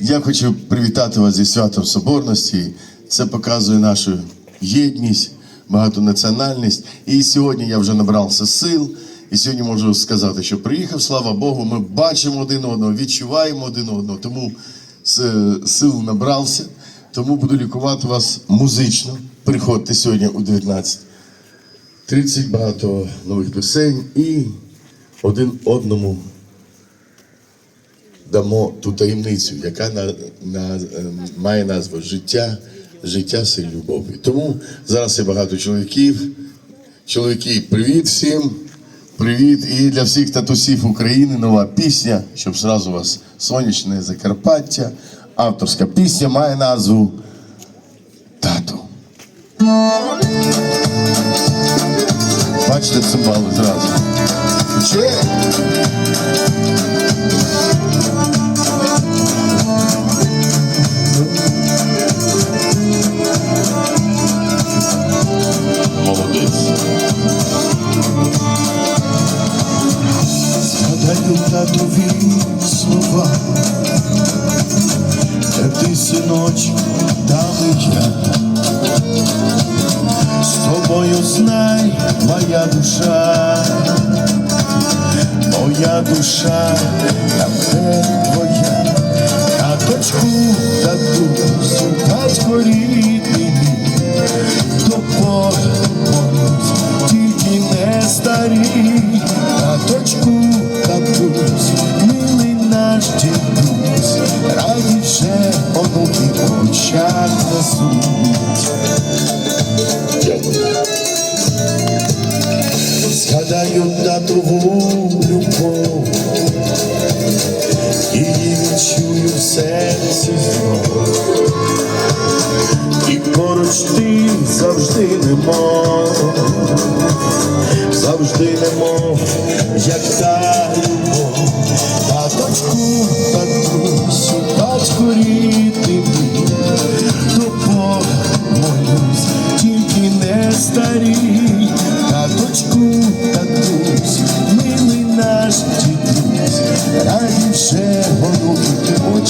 Я хочу привітати вас зі святом Соборності. Це показує нашу єдність, багатонаціональність. І сьогодні я вже набрався сил. І сьогодні можу сказати, що приїхав, слава Богу, ми бачимо один одного, відчуваємо один одного. Тому сил набрався. Тому буду лікувати вас музично. Приходьте сьогодні у 19. 30 багато нових пісень і один одному дамо ту таємницю, яка на, на, е, має назву життя, життя це любові. Тому зараз є багато чоловіків. Чоловіки, привіт всім! Привіт! І для всіх татусів України нова пісня, щоб зразу вас сонячне Закарпаття. Авторська пісня має назву Тату. Бачите цимбали зразу. Згадаю татові слова, де ти синочку, дали я. З тобою знай, моя душа, моя душа, несуть. Згадаю татову любов, її відчую в серці знов. І поруч ти завжди немов, завжди немов, як та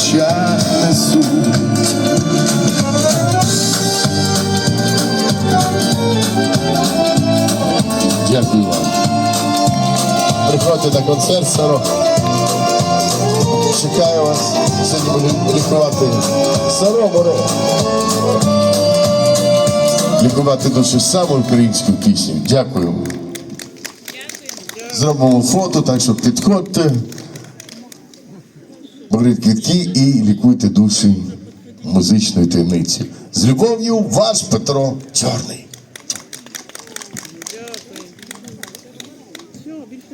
голубки в. Дякую вам. Приходьте на концерт, Саро. Чекаю вас. Сьогодні буду лікувати Саро. Лікувати душу саме українську пісню. Дякую. Зробимо фото, так що підходьте. Беріть квітки і лікуйте душі музичної таємниці. З любов'ю, ваш Петро Чорний.